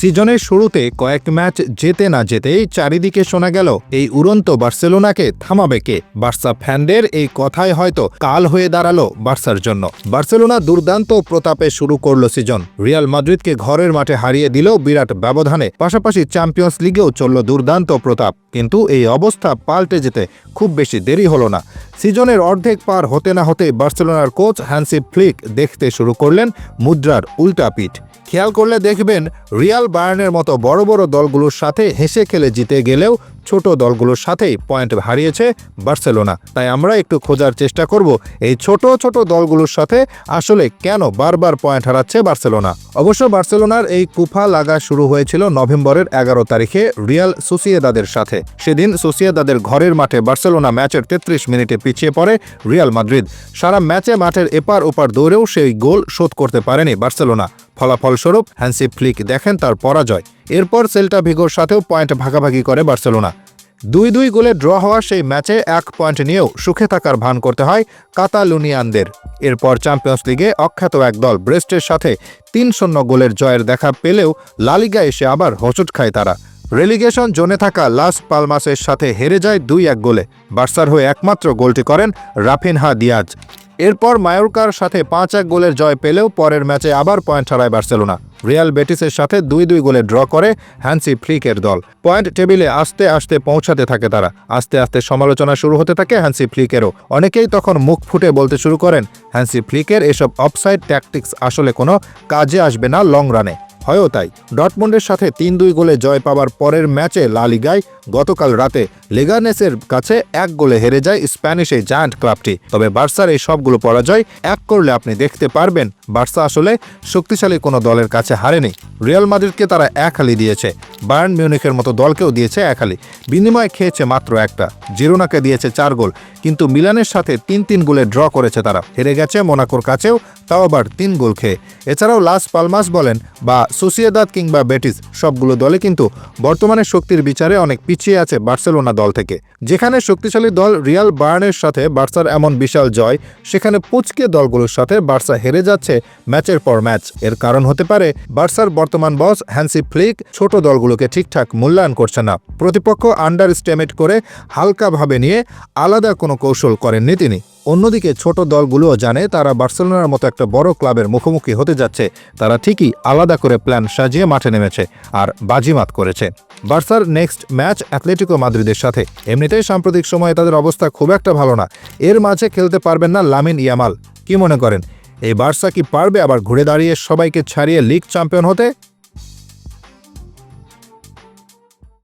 সিজনের শুরুতে কয়েক ম্যাচ যেতে না যেতেই চারিদিকে শোনা গেল এই উড়ন্ত বার্সেলোনাকে থামাবে কে? বার্সা ফ্যানদের এই কথাই হয়তো কাল হয়ে দাঁড়াল বার্সার জন্য। বার্সেলোনা দুর্দান্ত প্রতাপে শুরু করল সিজন। রিয়াল মাদ্রিদকে ঘরের মাঠে হারিয়ে দিল বিরাট ব্যবধানে। পাশাপাশি চ্যাম্পিয়ন্স লিগেও চলল দুর্দান্ত প্রতাপ। কিন্তু এই অবস্থা পাল্টে যেতে খুব বেশি দেরি হলো না। সিজনের অর্ধেক পার হতে না হতে বার্সেলোনার কোচ হ্যান্সি ফ্লিক দেখতে শুরু করলেন মুদ্রার উল্টাপিঠ খেয়াল করলে দেখবেন, রিয়াল বায়ার্নের মতো বড় বড় দলগুলোর সাথে হেসে খেলে জিতে গেলেও ছোট দলগুলোর সাথেই পয়েন্ট হারিয়েছে বার্সেলোনা। তাই আমরা একটু খোঁজার চেষ্টা করব এই ছোট ছোট দলগুলোর সাথে আসলে কেন বারবার পয়েন্ট হারাচ্ছে বার্সেলোনা। অবশ্য বার্সেলোনার এই কুফা লাগা শুরু হয়েছিল নভেম্বরের এগারো তারিখে রিয়াল সোসিয়েদাদের সাথে। সেদিন সোসিয়েদাদের ঘরের মাঠে বার্সেলোনা ম্যাচের তেত্রিশ মিনিটে পিছিয়ে পড়ে রিয়াল মাদ্রিদ। সারা ম্যাচে মাঠের এপার ওপার দৌড়েও সেই গোল শোধ করতে পারেনি বার্সেলোনা। ফলাফলস্বরূপ হ্যান্সি ফ্লিক দেখেন তার পরাজয়। এরপর সেল্টা ভিগোর সাথেও পয়েন্ট ভাগাভাগি করে বার্সেলোনা। দুই দুই গোলে ড্র হওয়া সেই ম্যাচে এক পয়েন্ট নিয়েও সুখে থাকার ভান করতে হয় কাতালুনিয়ানদের। এরপর চ্যাম্পিয়ন্স লিগে অখ্যাত এক দল ব্রেস্টের সাথে তিন শূন্য গোলের জয়ের দেখা পেলেও লালিগা এসে আবার হোঁচট খায় তারা। রেলিগেশন জোনে থাকা লাস পালমাসের সাথে হেরে যায় দুই এক গোলে। বার্সার হয়ে একমাত্র গোলটি করেন রাফিনহা দিয়াজ। এরপর মায়োরকার সাথে পাঁচ এক গোলের জয় পেলেও পরের ম্যাচে আবার পয়েন্ট হারায় বার্সেলোনা। রিয়াল বেটিসের সাথে দুই দুই গোলে ড্র করে হ্যান্সি ফ্লিকের দল। পয়েন্ট টেবিলে আস্তে আস্তে পৌঁছাতে থাকে তারা। আস্তে আস্তে সমালোচনা শুরু হতে থাকে হ্যান্সি ফ্লিকেরও। অনেকেই তখন মুখ ফুটে বলতে শুরু করেন, হ্যান্সি ফ্লিকের এসব অফসাইড ট্যাকটিক্স আসলে কোনো কাজে আসবে না লং রানে হয়ও তাই। ডটমন্ডের সাথে তিন দুই গোলে জয় পাওয়ার পরের ম্যাচে লা লিগায় গতকাল রাতে লেগানেসের কাছে এক গোলে হেরে যায় স্প্যানিশ এই জায়ান্ট ক্লাবটি। তবে বার্সার এই সবগুলো পরাজয় এক করলে আপনি দেখতে পারবেন, বার্সা আসলে শক্তিশালী কোনো দলের কাছে হারেনি। রিয়াল মাদ্রিদকে তারা এক হালি দিয়েছে। বায়ার্ন মিউনিখের মতো দলকেও দিয়েছে এক হালি। বিনিময়ে খেয়েছে মাত্র একটা। জিরোনাকে দিয়েছে চার গোল। কিন্তু মিলানের সাথে তিন তিন গোলে ড্র করেছে তারা। হেরে গেছে মোনাকোর কাছেও, তাও আবার তিন গোল খেয়ে। এছাড়াও লাস পালমাস বলেন বা সোসিয়েদাদ কিংবা বেটিস, সবগুলো দলে কিন্তু বর্তমানে শক্তির বিচারে অনেক পিছিয়ে আছে বার্সেলোনা দল থেকে। যেখানে শক্তিশালী দল রিয়াল বার্নের সাথে বার্সার এমন বিশাল জয়, সেখানে পুচকে দলগুলোর সাথে বার্সা হেরে যাচ্ছে ম্যাচের পর ম্যাচ। এর কারণ হতে পারে, বার্সার বর্তমান বস হ্যান্সি ফ্লিক ছোট দলগুলোকে ঠিকঠাক মূল্যায়ন করছে না। প্রতিপক্ষ আন্ডার স্টেমেট করে হালকাভাবে নিয়ে আলাদা কোনো কৌশল করেননি তিনি। অন্যদিকে ছোট দলগুলোও জানে তারা বার্সেলোনার মতো একটা বড় ক্লাবের মুখোমুখি হতে যাচ্ছে। তারা ঠিকই আলাদা করে প্ল্যান সাজিয়ে মাঠে নেমেছে আর বাজিমাত করেছে। বার্সার নেক্সট ম্যাচ অ্যাথলেটিকো মাদ্রিদের সাথে। এমনিতেই সাম্প্রতিক সময়ে তাদের অবস্থা খুব একটা ভালো না। এর মাঝে খেলতে পারবেন না লামিন ইয়ামাল। কি মনে করেন? এই বার্সা কি পারবে আবার ঘুরে দাঁড়িয়ে সবাইকে ছাড়িয়ে লিগ চ্যাম্পিয়ন হতে?